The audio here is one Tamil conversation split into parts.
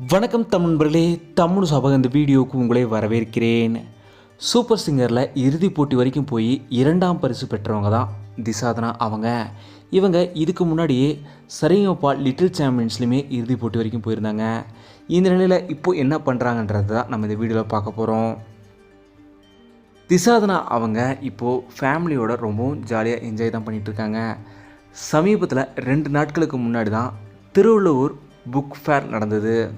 வணக்கம் தமிழ் நண்பர்களே தமிழ் சபக இந்த வீடியோவுக்கு உங்களை வரவேற்கிறேன். சூப்பர் சிங்கரில் இறுதிப் போட்டி வரைக்கும் போய் இரண்டாம் பரிசு பெற்றவங்க தான் திசாதனா அவங்க. இவங்க இதுக்கு முன்னாடியே சரிங்கப்பா லிட்டில் சாம்பியன்ஸ்லையுமே இறுதிப் போட்டி வரைக்கும் போயிருந்தாங்க. இந்த நிலையில் இப்போ என்ன பண்ணுறாங்கன்றது தான் நம்ம இந்த வீடியோவில் பார்க்க போகிறோம் திசாதனா அவங்க இப்போது ஃபேமிலியோட ரொம்பவும் ஜாலியாக என்ஜாய் தான் பண்ணிகிட்ருக்காங்க சமீபத்தில் ரெண்டு நாட்களுக்கு முன்னாடி தான் திருவள்ளூர் புக் ஃபேர் நடந்தது.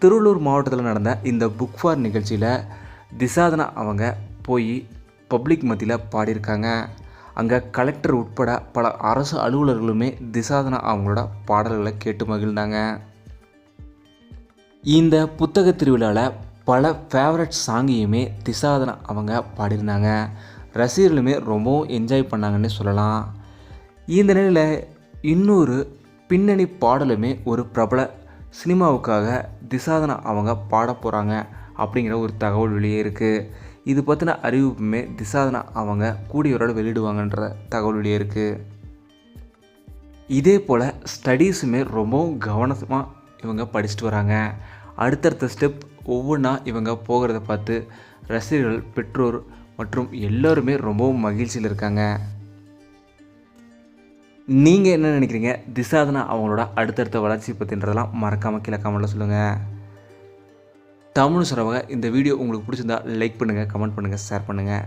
திருவள்ளூர் மாவட்டத்தில் நடந்த இந்த புக் ஃபேர் நிகழ்ச்சியில் திசாதனா அவங்க போய் பப்ளிக் மத்தியில் பாடியிருக்காங்க. அங்கே கலெக்டர் உட்பட பல அரசு அலுவலர்களுமே திசாதனா அவங்களோட பாடல்களை கேட்டு மகிழ்ந்தாங்க. இந்த புத்தக திருவிழாவில் பல ஃபேவரட் சாங்கையுமே திசாதனா அவங்க பாடியிருந்தாங்க. ரசிகர்களுமே ரொம்பவும் என்ஜாய் பண்ணாங்கன்னு சொல்லலாம். இந்த நிலையில் இன்னொரு பின்னணி பாடலுமே ஒரு பிரபல சினிமாவுக்காக திசாதனா அவங்க பாட போகிறாங்க அப்படிங்கிற ஒரு தகவல் வெளியே இருக்குது இது பற்றின அறிவிப்புமே திசாதனா அவங்க கூடியவரோட வெளியிடுவாங்கன்ற தகவல் வெளியே இருக்குது இதே போல் ஸ்டடீஸுமே ரொம்பவும் கவனமாக இவங்க படிச்சுட்டு வராங்க. அடுத்தடுத்த ஸ்டெப் ஒவ்வொன்றா இவங்க போகிறத பார்த்து ரசிகர்கள் பெற்றோர் மற்றும் எல்லோருமே ரொம்பவும் மகிழ்ச்சியில் இருக்காங்க. நீங்கள் என்ன நினைக்கிறீங்க? திசாதனா அவங்களோட அடுத்தடுத்த வளர்ச்சி பற்றின்றதெல்லாம் மறக்காமல் கீழே கமெண்ட்டில் சொல்லுங்கள் தமிழ் சுரவங்க இந்த வீடியோ உங்களுக்கு பிடிச்சிருந்தா லைக் பண்ணுங்கள் கமெண்ட் பண்ணுங்கள் ஷேர் பண்ணுங்கள்